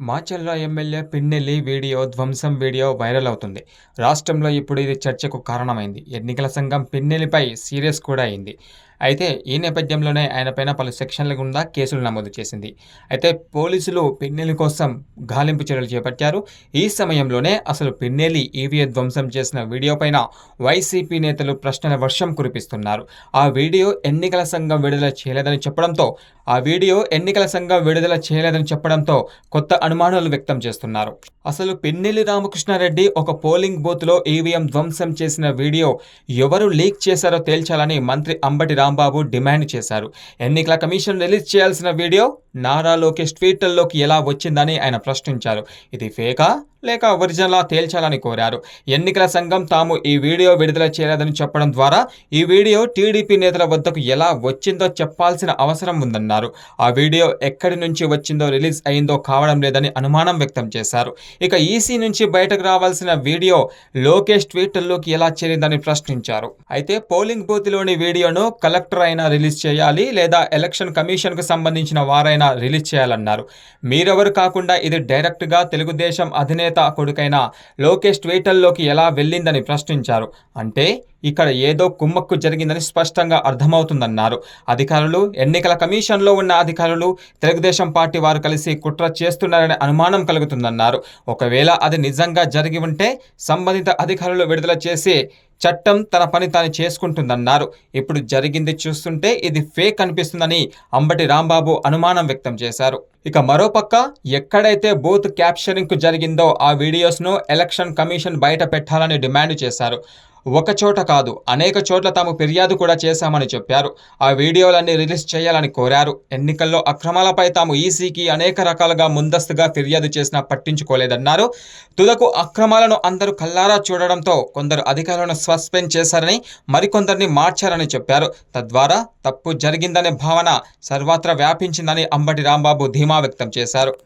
Macherla MLA Pinnelli video ధ్వంసం video viral అవుతుంది. రాష్ట్రంలో ఇప్పుడు ఇది చర్చకు కారణమైంది. ఎన్నికల సంఘం పిన్నెలిపై సీరియస్ కూడా అయింది. అయితే ఈ నేపథ్యంలోనే ఆయనపైన పలు సెక్షన్ల గుండా కేసులు నమోదు చేసింది. అయితే పోలీసులు పిన్నెలి కోసం గాలింపు చర్యలు చేపట్టారు. ఈ సమయంలోనే అసలు పిన్నెలి ఈవీఏ ధ్వంసం చేసిన వీడియో పైన వైసీపీ నేతలు ప్రశ్నల వర్షం కురిపిస్తున్నారు. ఆ వీడియో ఎన్నికల సంఘం విడుదల చేయలేదని చెప్పడంతో ఆ వీడియో ఎన్నికల సంఘం విడుదల చేయలేదని చెప్పడంతో కొత్త అనుమానాలు వ్యక్తం చేస్తున్నారు. అసలు పిన్నెల్లి రామకృష్ణారెడ్డి ఒక పోలింగ్ బూత్లో ఈవీఎం ధ్వంసం చేసిన వీడియో ఎవరు లీక్ చేశారో తేల్చాలని మంత్రి అంబటి రాంబాబు డిమాండ్ చేశారు. ఎన్నికల కమిషన్ రిలీజ్ చేయాల్సిన వీడియో నారా లోకేష్ ట్వీటర్లోకి ఎలా వచ్చిందని ఆయన ప్రశ్నించారు. ఇది ఫేకా? లేక ఒరిజినలా తేల్చాలని కోరారు. ఎన్నికల సంఘం తాము ఈ వీడియో విడుదల చేయలేదని చెప్పడం ద్వారా ఈ వీడియో టీడీపీ నేతల వద్దకు ఎలా వచ్చిందో చెప్పాల్సిన అవసరం ఉందన్నారు. ఆ వీడియో ఎక్కడి నుంచి వచ్చిందో రిలీజ్ అయిందో కావడం లేదని అనుమానం వ్యక్తం చేశారు. ఇక ఈసీ నుంచి బయటకు రావాల్సిన వీడియో లోకేష్ ట్విట్టర్లోకి ఎలా చేరిందని ప్రశ్నించారు. అయితే పోలింగ్ బూత్లోని వీడియోను కలెక్టర్ అయినా రిలీజ్ చేయాలి లేదా ఎలక్షన్ కమిషన్కు సంబంధించిన వారైనా రిలీజ్ చేయాలన్నారు. మీరెవరు కాకుండా ఇది డైరెక్ట్గా తెలుగుదేశం అధినేత కొడుకైన లోకేష్ ట్విట్టర్లోకి ఎలా వెళ్ళిందని ప్రశ్నించారు. అంటే ఇక్కడ ఏదో కుమ్మక్కు జరిగిందని స్పష్టంగా అర్థమవుతుందన్నారు. అధికారులు ఎన్నికల కమిషన్లో ఉన్న అధికారులు తెలుగుదేశం పార్టీ వారు కలిసి కుట్ర చేస్తున్నారనే అనుమానం కలుగుతుందన్నారు. ఒకవేళ అది నిజంగా జరిగి ఉంటే సంబంధిత అధికారులు విడుదల చేసి చట్టం తన పని తాను చేసుకుంటుందన్నారు. ఇప్పుడు జరిగింది చూస్తుంటే ఇది ఫేక్ అనిపిస్తుందని అంబటి రాంబాబు అనుమానం వ్యక్తం చేశారు. ఇక మరోపక్క ఎక్కడైతే బూత్ క్యాప్చరింగ్ జరిగిందో ఆ వీడియోస్ను ఎలక్షన్ కమిషన్ బయట పెట్టాలని డిమాండ్ చేశారు. ఒక చోట కాదు అనేక చోట్ల తాము ఫిర్యాదు కూడా చేశామని చెప్పారు. ఆ వీడియోలన్నీ రిలీజ్ చేయాలని కోరారు. ఎన్నికల్లో అక్రమాలపై తాము ఈసీకి అనేక రకాలుగా ముందస్తుగా ఫిర్యాదు చేసినా పట్టించుకోలేదన్నారు. తుదకు అక్రమాలను అందరూ కల్లారా చూడడంతో కొందరు అధికారులను సస్పెండ్ చేశారని మరికొందరిని మార్చారని చెప్పారు. తద్వారా తప్పు జరిగిందనే భావన సర్వత్రా వ్యాపించిందని అంబటి రాంబాబు ధీమా వ్యక్తం చేశారు.